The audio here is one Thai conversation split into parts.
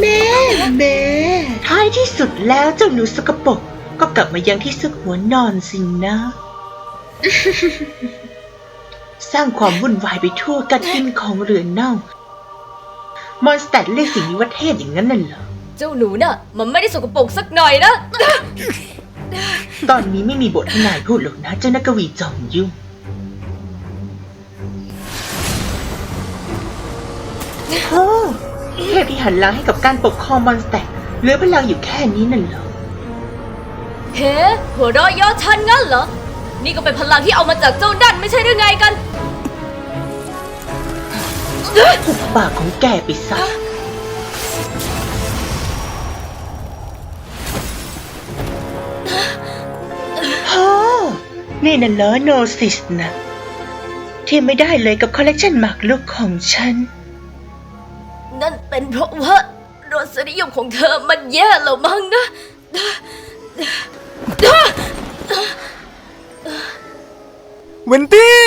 แม่แม่ท้ายที่สุดแล้วเจ้าหนูสกปรกก็กลับมายังที่ซึกหัวนอนสินะ สร้างความวุ่นวายไปทั่วกัดกินของเรือนเน่ามอนสเตดเรียกสิ่งนี้ว่าเทพอย่างนั้นน่ะเหรอ เจ้าหนูน่ะ มันไม่ได้สกปรกสักหน่อยนะ ตอนนี้ไม่มีบทให้นายพูดหรอกนะ เจ้านักกวีจอมยุ่ง โอ้เทพที่หันหลังให้กับการปกครองมอนสเตดเหลือพลังอยู่แค่นี้นั่นเหรอ เฮ้หัวเราะเย่อฉันงั้นเหรอ นี่ก็เป็นพลังที่เอามาจากเจ้าดันไม่ใช่หรือไงกัน หุบปากของแกไปซะ นี่น่ะเหรอโนซิสนะที่ไม่ได้เลยกับคอลเลกชันหมากลุกของฉัน นั่นเป็นเพราะว่ารสนิยมของเธอมันแย่แล้วมั้งนะ เวนตี้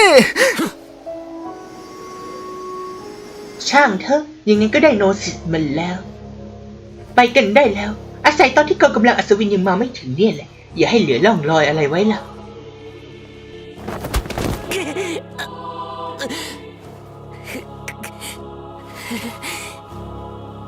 ช่างเถอะยังไงก็ได้โนซิสมันแล้ว ไปกันได้แล้ว อาศัยตอนที่กองกำลังอัศวินยังมาไม่ถึงเนี่ยแหละ อย่าให้เหลือล่องรอยอะไรไว้ล่ะ あっ。